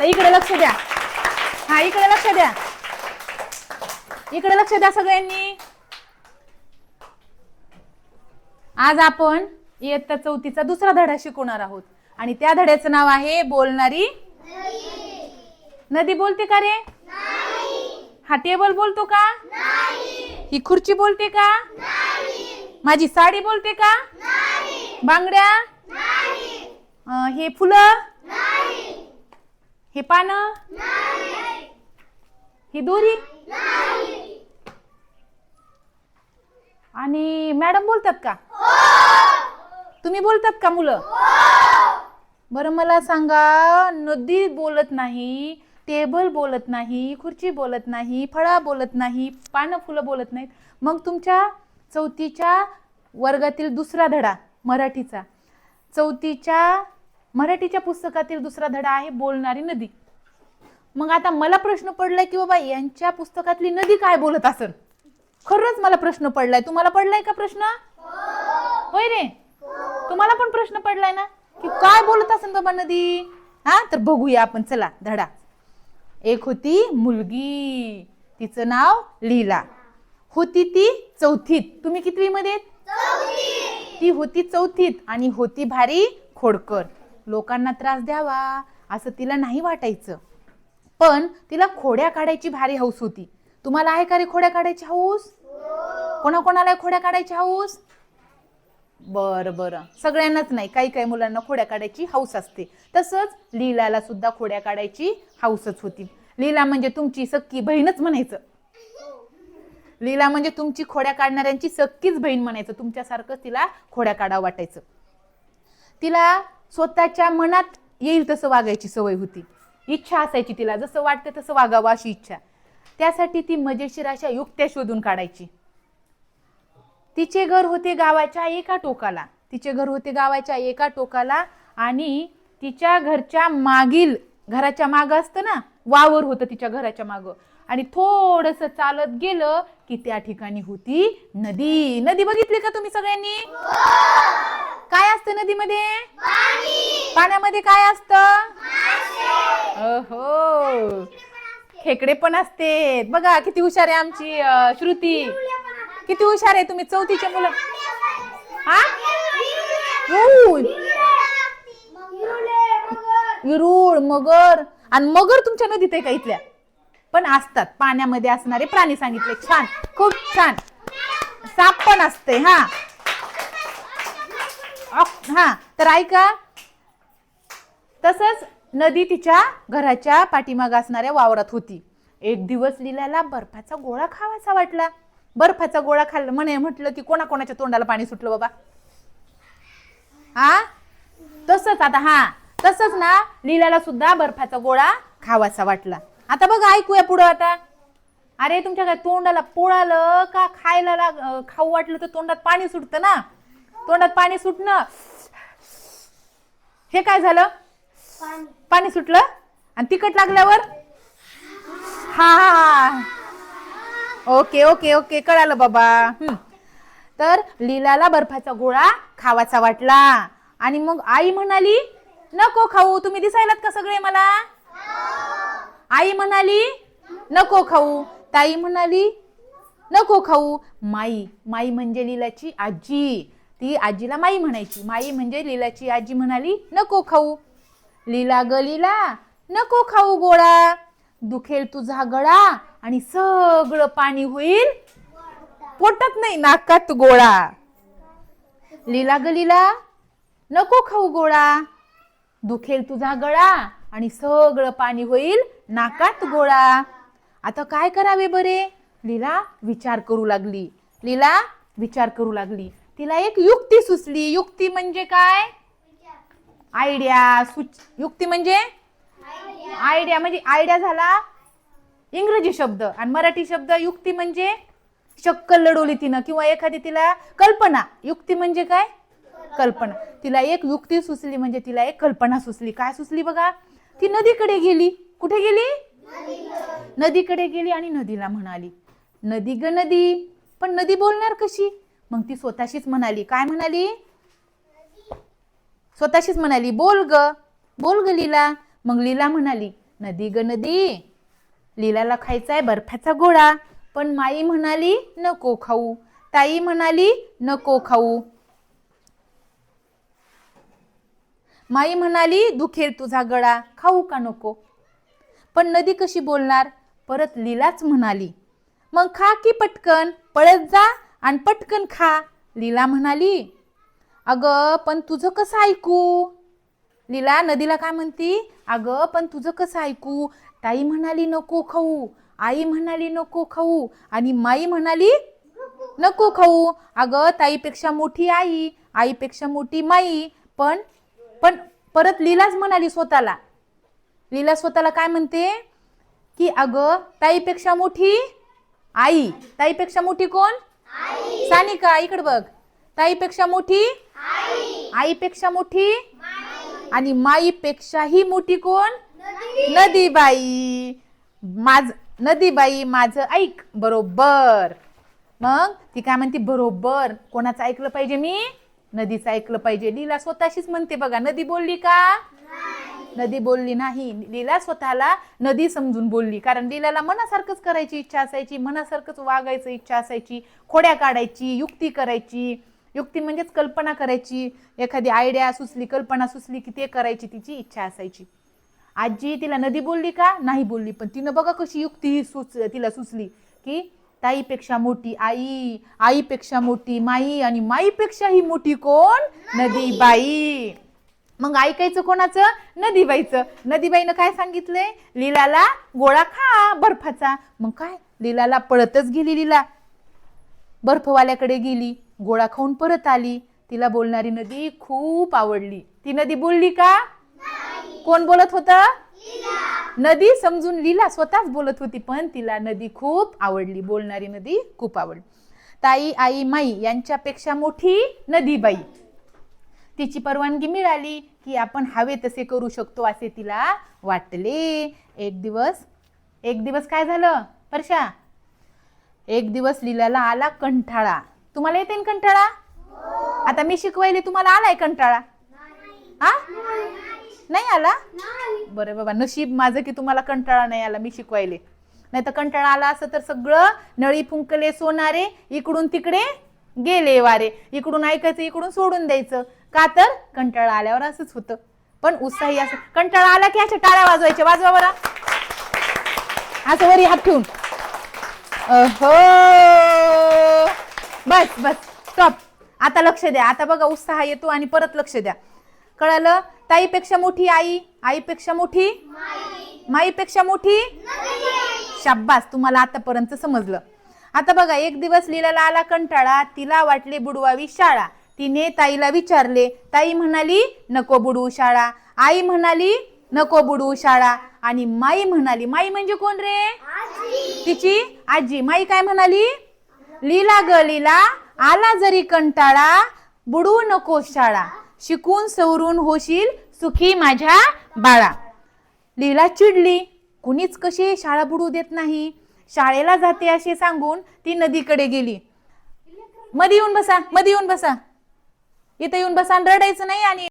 आता इकडे लक्ष द्या. हा इकडे लक्ष द्या. इकडे लक्ष द्या सगळ्यांनी. आज आपण इयत्ता चौथीचा दुसरा धडा शिकवणार आहोत. आणि त्या धड्याचं नाव आहे बोलणारी नदी. बोलते का रे? हा टेबल बोलतो का? ही खुर्ची बोलते का? माझी साडी बोलते का? बांगड्या? हे फुलं? हे पानं? ही दोरी? आणि मॅडम बोलतात का? तुम्ही बोलतात का मुलं? बरं मला सांगा नदी बोलत नाही टेबल बोलत नाही खुर्ची बोलत नाही फळा बोलत नाही पानं फुलं बोलत नाहीत. मग तुमच्या चौथीच्या वर्गातील दुसरा धडा मराठीचा. चौथीच्या मराठीच्या पुस्तकातील दुसरा धडा आहे बोलणारी नदी. मग आता मला प्रश्न पडलाय की बाबा यांच्या पुस्तकातली नदी काय बोलत असेल? खरंच मला प्रश्न पडलाय. तुम्हाला पडलाय का प्रश्न? होय रे. तुम्हाला पण प्रश्न पडलाय ना? की काय बोलत असेल बाबा नदी? हा? तर बघूया आपण. चला धडा. एक होती मुलगी. तिचं नाव लीला. होती ती चौथीत. तुम्ही कितवी मध्ये ती होती चौथीत आणि होती भारी खोडकर. लोकांना त्रास द्यावा असं तिला नाही वाटायचं. पण तिला खोड्या काढायची भारी हौस होती. तुम्हाला आहे का रे खोड्या काढायची हौस? कोणाकोणाला खोड्या काढायची हौस? बर बरं. सगळ्यांनाच नाही काही काही मुलांना खोड्या काढायची हौस असते. तसंच लीलाला सुद्धा खोड्या काढायची हौसच होती. लीला म्हणजे तुमची सक्की बहीणच म्हणायचं. लीला म्हणजे तुमची खोड्या काढणाऱ्यांची सक्कीच बहीण म्हणायचं. तुमच्यासारखं तिला खोड्या काढावं वाटायचं. तिला स्वतःच्या मनात येईल तसं वागायची सवय होती. इच्छा असायची तिला जसं वाटतं तसं वागावं अशी इच्छा. त्यासाठी ती मजेशीर अशा युक्त्या शोधून काढायची. तिचे घर होते गावाच्या एका टोकाला. तिचे घर होते गावाच्या एका टोकाला आणि तिच्या घरच्या मागील घराच्या माग असतं ना वावर होतं तिच्या घराच्या माग. आणि थोडस चालत गेलं की त्या ठिकाणी होती नदी. नदी बघितली का तुम्ही सगळ्यांनी? काय असतं नदीमध्ये? पाण्यामध्ये काय असतं? ओहो खेकडे पण असते बघा किती हुशार आहे आमची श्रुती. किती हुशार आहे तुम्ही चौथीचे मुलं. हा? विरुळ. मगर. आणि मगर तुमच्या नदीत आहे का इथल्या? पण असतात पाण्यामध्ये असणारे प्राणी सांगितले. छान खूप छान. साप पण असते हा. हा. तर ऐका तसंच नदी तिच्या घराच्या पाठीमाग असणाऱ्या वावरात होती. एक दिवस लिलाला बर्फाचा गोळा खावासा वाटला. बर्फाचा गोळा खाल्ला. म्हणे म्हटलं की कोणाकोणाच्या तोंडाला पाणी सुटलं बाबा. हा? तसंच आता हा. तसंच ना लिलाला सुद्धा बर्फाचा गोळा खावासा वाटला. आता बघा ऐकूया पुढं आता. अरे तुमच्या काय तोंडाला पोळालं का खायला लाग खाऊ वाटलं तर तोंडात पाणी सुटतं ना? तोंडात पाणी सुटणं. हे काय झालं? पाणी सुटलं? आणि तिखट लागल्यावर? हा हा ओके ओके ओके. कळालं बाबा. तर लीलाला बर्फाचा गोळा खावाचा वाटला. आणि मग आई म्हणाली नको खाऊ. तुम्ही दिसायलात का सगळे मला? आई म्हणाली नको खाऊ. ताई म्हणाली नको खाऊ. माई माई म्हणजे लीलाची आजी. ती आजीला माई म्हणायची. माई म्हणजे लीलाची आजी म्हणाली नको खाऊ. लीला ग लीला नको खाऊ गोळा. दुखेल तुझा गळा आणि सगळं पाणी होईल. पोटत नाही नाकात गोळा. लीला ग लीला नको खाऊ गोळा. दुखेल तुझा गळा आणि सगळं पाणी होईल नाकात गोळा. आता काय करावे बरे? लीला विचार करू लागली. लीला विचार करू लागली. तिला एक युक्ती सुचली. युक्ती म्हणजे काय? आयडिया सुच युक्ती म्हणजे? आयडिया. म्हणजे आयडिया झाला इंग्रजी शब्द. आणि मराठी शब्द युक्ती म्हणजे? शक्कल लढवली तिनं. किंवा एखादी तिला कल्पना. युक्ती म्हणजे काय? कल्पना. तिला एक युक्ती सुचली म्हणजे तिला एक कल्पना सुचली. काय सुचली बघा? ती नदीकडे गेली. कुठे गेली? नदीकडे गेली आणि नदीला म्हणाली नदी ग नदी. पण नदी बोलणार कशी? मग ती स्वतःशीच म्हणाली. काय म्हणाली? स्वतःशीच म्हणाली बोल ग. बोल ग लीला. मग लीला म्हणाली नदी ग नदी. लीलाला खायचा आहे बर्फाचा गोळा पण माई म्हणाली नको खाऊ. ताई म्हणाली नको खाऊ. माई म्हणाली दुखेल तुझा गळा. खाऊ का नको? पण नदी कशी बोलणार? परत लीलाच म्हणाली मग खा की पटकन. पळत जा आणि पटकन खा. लीला म्हणाली अगं पण तुझं कसं ऐकू? लीला नदीला काय म्हणती? अगं पण तुझं कसं ऐकू? ताई म्हणाली नको खाऊ. आई म्हणाली नको खाऊ. आणि माई म्हणाली नको खाऊ. अगं ताईपेक्षा मोठी आई आईपेक्षा मोठी माई पण पण परत लीलाच म्हणाली स्वतःला. लीला स्वतःला काय म्हणते? की अगं ताईपेक्षा मोठी आई. ताईपेक्षा मोठी कोण? सानिका इकडे बघ. ताईपेक्षा मोठी आईपेक्षा मोठी? आणि माईपेक्षाही मोठी कोण? नदीबाई. माझ नदीबाई माझं ऐक बरोबर. मग ती काय म्हणते बरोबर. कोणाचं ऐकलं पाहिजे मी? नदीचं ऐकलं पाहिजे. लीला स्वतःशीच म्हणते बघा नदी बोलली का? नदी बोलली नाही. लीला स्वतःला नदी समजून बोलली. कारण लीलाला मनासारखंच करायची इच्छा असायची मनासारखंच वागायचं इच्छा असायची खोड्या काढायची युक्ती करायची. युक्ती म्हणजेच कल्पना करायची. एखादी आयडिया सुचली कल्पना सुचली की ते करायची तिची इच्छा असायची. आजी तिला नदी बोलली का? नाही बोलली. पण तिनं बघा कशी युक्ती सुच तिला सुचली की ताईपेक्षा मोठी आई आईपेक्षा मोठी माई आणि माईपेक्षाही मोठी कोण? नदीबाई मग ऐकायचं कोणाचं? नदीबाईचं नदीबाईनं काय सांगितलंय? लीलाला गोळा खा बर्फाचा. मग काय? लीलाला पळतच गेली लीला. बर्फवाल्याकडे गेली. गोळा खाऊन परत आली. तिला बोलणारी नदी खूप आवडली. ती नदी बोलली का? कोण बोलत होत? नदी समजून लीला स्वतःच बोलत होती पण तिला नदी खूप आवडली. बोलणारी नदी खूप आवडली. ताई आई माई यांच्यापेक्षा मोठी नदीबाई तिची परवानगी मिळाली की आपण हवे तसे करू शकतो असे तिला वाटले. एक दिवस एक दिवस काय झालं? परशा? एक दिवस लीलाला आला कंटाळा तुम्हाला येते ना कंटाळा? आता मी शिकवायले तुम्हाला आलाय कंटाळा? हा? नाही आला? बरं बाबा नशीब माझं की तुम्हाला कंटाळा नाही आला मी शिकवायले. नाही तर कंटाळा आला असं तर सगळं नळी फुंकले सोनारे इकडून तिकडे गेले वारे. इकडून ऐकायचं इकडून सोडून द्यायचं. का तर? कंटाळा आल्यावर असंच होतं. पण उत्साही असं. कंटाळा आला की अशा टाळ्या वाजवायच्या. वाजवा बरा. असं वरी हात ठेवून. हो बस बस स्टॉप आता लक्ष द्या. आता बघा उत्साह येतो आणि परत लक्ष द्या. कळालं? ताईपेक्षा मोठी आई आईपेक्षा मोठी? माईपेक्षा मोठी? शाब्बास तुम्हाला आतापर्यंत समजलं. आता बघा एक दिवस लीलाला आला कंटाळा. तिला वाटले बुडवावी शाळा. तिने ताईला विचारले ताई म्हणाली नको बुडवू शाळा. आई म्हणाली नको बुडवू शाळा. आणि माई म्हणाली माई म्हणजे कोण रे? तिची आजी. माई काय म्हणाली? लीला ग लीला आला जरी कंटाळा बुडू नको शाळा. शिकून सवरून होशील सुखी माझ्या बाळा. लीला चिडली कुणीच कशी शाळा बुडू देत नाही. शाळेला जाते असे सांगून ती नदीकडे गेली. मध्ये येऊन बसा मध्ये येऊन बसा. इथं येऊन बसा रडायचं नाही आणि